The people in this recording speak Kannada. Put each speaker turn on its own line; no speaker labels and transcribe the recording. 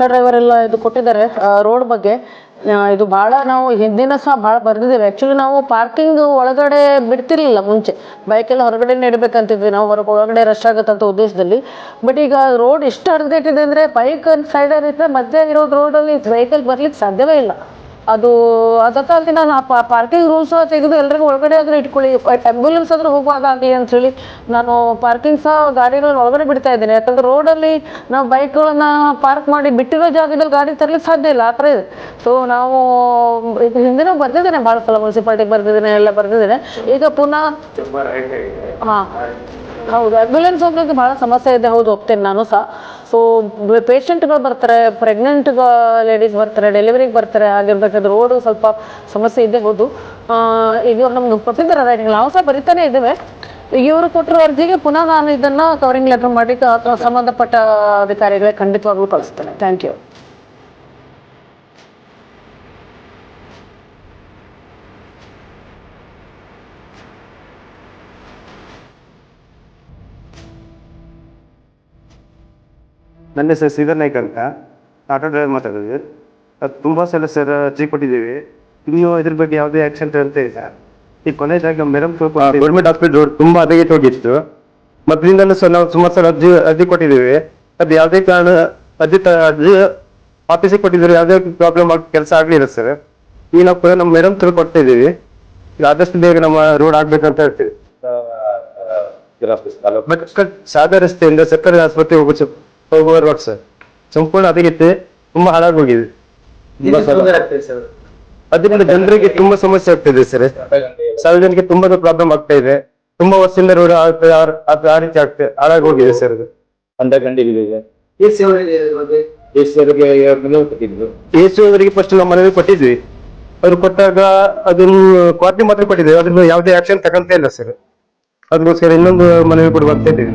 ಆಟೋ ಡ್ರೈವರ್ ಎಲ್ಲ ಇದು ಕೊಟ್ಟಿದ್ದಾರೆ ರೋಡ್ ಬಗ್ಗೆ. ಇದು ಭಾಳ ನಾವು ಹಿಂದಿನ ಸಹ ಭಾಳ ಬರೆದಿದ್ದೇವೆ. ಆ್ಯಕ್ಚುಲಿ ನಾವು ಪಾರ್ಕಿಂಗ್ ಒಳಗಡೆ ಬಿಡ್ತಿರ್ಲಿಲ್ಲ ಮುಂಚೆ. ಬೈಕೆಲ್ಲ ಹೊರಗಡೆನೇ ಇಡಬೇಕಂತಿದ್ವಿ. ನಾವು ಹೊರಗೆ ಒಳಗಡೆ ರಶ್ ಆಗುತ್ತೆ ಅಂತ ಉದ್ದೇಶದಲ್ಲಿ. ಬಟ್ ಈಗ ರೋಡ್ ಎಷ್ಟು ಹರಿದಿಟ್ಟಿದೆ ಅಂದರೆ ಬೈಕ್ ಸೈಡಲ್ಲಿ ಇದ್ದರೆ ಮಧ್ಯ ಇರೋ ರೋಡಲ್ಲಿ ವೆಹಿಕಲ್ ಬರ್ಲಿಕ್ಕೆ ಸಾಧ್ಯವೇ ಇಲ್ಲ. ಅದು ಅದಕ್ಕಾಗಿ ನಾನು ಆ ಪಾರ್ಕಿಂಗ್ ರೂಲ್ಸ್ ತೆಗೆದು ಎಲ್ರಿಗೂ ಒಳಗಡೆ ಆದ್ರೆ ಇಟ್ಕೊಳ್ಳಿ. ಆಂಬ್ಯುಲೆನ್ಸ್ ಆದ್ರೆ ಅಂತ ಹೇಳಿ ನಾನು ಪಾರ್ಕಿಂಗ್ ಸಹ ಗಾಡಿಗಳನ್ನ ಒಳಗಡೆ ಬಿಡ್ತಾ ಇದ್ದೇನೆ. ಯಾಕಂದ್ರೆ ರೋಡಲ್ಲಿ ನಾವು ಬೈಕ್ಗಳನ್ನು ಪಾರ್ಕ್ ಮಾಡಿ ಬಿಟ್ಟಿರೋ ಜಾಗದಲ್ಲಿ ಗಾಡಿ ತರ್ಲಿಕ್ಕೆ ಸಾಧ್ಯ ಇಲ್ಲ. ಆ ಥರ ಇದೆ. ಸೊ ನಾವು ಇದು ಹಿಂದಿನ ಬರ್ದಿದ್ದೇನೆ ಭಾಳ ಸಲ ಮುನ್ಸಿಪಾಲ್ಟಿಗೆ ಬರ್ತಿದ್ದೇನೆ ಎಲ್ಲ ಬರ್ತಿದ್ದೇನೆ. ಈಗ ಪುನಃ ಹಾಂ ಹೌದು. ಆಂಬ್ಯುಲೆನ್ಸ್ ಹೋಗ್ಲಿಕ್ಕೆ ಭಾಳ ಸಮಸ್ಯೆ ಇದೆ. ಹೌದು ಹೋಗ್ತೇನೆ ನಾನು ಸಹ. ಸೊ ಪೇಷಂಟ್ಗಳು ಬರ್ತಾರೆ ಪ್ರೆಗ್ನೆಂಟ್ ಲೇಡೀಸ್ ಬರ್ತಾರೆ ಡೆಲಿವರಿಗೆ ಬರ್ತಾರೆ, ಆಗಿರ್ಬೇಕಾದ್ರೆ ರೋಡು ಸ್ವಲ್ಪ ಸಮಸ್ಯೆ ಇದೆ ಹೌದು. ಈಗ ನಮ್ಗೆ ಕೊಟ್ಟಿದ್ದಾರೆ ರೈಟಿಂಗ್ ನಾವು ಸಹ ಬರಿತಾನೆ ಇದ್ದೇವೆ. ಇವರು ಕೊಟ್ಟಿರೋ ಅರ್ಜಿಗೆ ಪುನಃ ನಾನು ಇದನ್ನ ಕವರಿಂಗ್ ಲೆಟರ್ ಮಾಡಿ ಸಂಬಂಧಪಟ್ಟ ಅಧಿಕಾರಿಗಳಿಗೆ ಖಂಡಿತವಾಗ್ಲೂ ಕಳಿಸ್ತೇನೆ. ಥ್ಯಾಂಕ್ ಯು
ನನ್ನ ಹೆಸರು ಶ್ರೀಧರ್ ನಾಯ್ಕ ಅಂತ. ಆಟೋ ಡ್ರೈವರ್ ಮಾತಾಡೋದು. ಅದು ತುಂಬ ಸಲ ಸರ್ ಅರ್ಜಿ ಕೊಟ್ಟಿದ್ದೀವಿ. ನೀವು ಇದ್ರ ಬಗ್ಗೆ ಯಾವುದೇ ಆಕ್ಷನ್ ಅಂತ ಇಲ್ಲ. ಈ ಕೊನೆಯದಾಗ ಮೇಡಮ್ ಗೌರ್ಮೆಂಟ್ ಹಾಸ್ಪಿಟಲ್ ರೋಡ್ ತುಂಬ ಹದಗೆಟ್ಟು ಹೋಗಿತ್ತು. ಮೊದಲಿಂದಲೂ ಸರ್ ನಾವು ಸುಮಾರು ಸಲ ಅರ್ಜಿ ಅರ್ಜಿ ಕೊಟ್ಟಿದ್ದೀವಿ. ಅದು ಯಾವುದೇ ಕಾರಣ ಅರ್ಜಿ ತ ಅರ್ಜಿ ಆಫೀಸಿಗೆ ಕೊಟ್ಟಿದ್ದೀವಿ ಯಾವುದೇ ಪ್ರಾಬ್ಲಮ್ ಆಗಿ ಕೆಲಸ ಆಗಲಿಲ್ಲ ಸರ್ ಈಗ ನಾವು ಕೂಡ ನಮ್ಮ ಮೇಡಮ್ ತರ ಕೊಡ್ತಾ ಇದ್ದೀವಿ ಈಗ ಆದಷ್ಟು ಬೇಗ ನಮ್ಮ ರೋಡ್ ಆಗ್ಬೇಕಂತ ಹೇಳ್ತೀವಿ. ಸಾಗರ ರಸ್ತೆಯಿಂದ ಸರ್ಕಾರಿ ಆಸ್ಪತ್ರೆ ಹೋಗೋ ಹೋಗುವ ರೋಡ್ ಸರ್ ಸಂಪೂರ್ಣ ಅದಕ್ಕಿತ್ತು ತುಂಬಾ ಹಾಳಾಗಿ ಹೋಗಿದೆ. ಅದರಿಂದ ಜನರಿಗೆ ತುಂಬಾ ಸಮಸ್ಯೆ ಆಗ್ತಿದೆ ಸರ್. ಸಾರ್ವಜನಿಕ ತುಂಬಾ ಪ್ರಾಬ್ಲಮ್ ಆಗ್ತಾ ಇದೆ. ತುಂಬಾ ವರ್ಷದಿಂದ ರೋಡ್ ಆ ರೀತಿ ಆಗ್ತದೆ ಹಾಳಾಗಿ ಹೋಗಿದೆ ಸರ್ ಅದು.
ಅಂತ ಕಂಡಿದ್ದೀವಿ ಎಸಿ
ಅವರಿಗೆ ಫಸ್ಟ್ ನಾವು ಮನವಿ ಕೊಟ್ಟಿದ್ವಿ. ಅವ್ರು ಕೊಟ್ಟಾಗ ಅದನ್ನು ಕ್ವಾರ್ಟಿ ಮಾತ್ರ ಕೊಟ್ಟಿದ್ದೇವೆ. ಅದನ್ನು ಯಾವುದೇ ಆಕ್ಷನ್ ತಗೊಂತ ಇಲ್ಲ ಸರ್. ಅದಕ್ಕೋಸ್ಕರ ಇನ್ನೊಂದು ಮನವಿ ಕೊಡುವ ಅಂತ ಇದ್ದೀವಿ.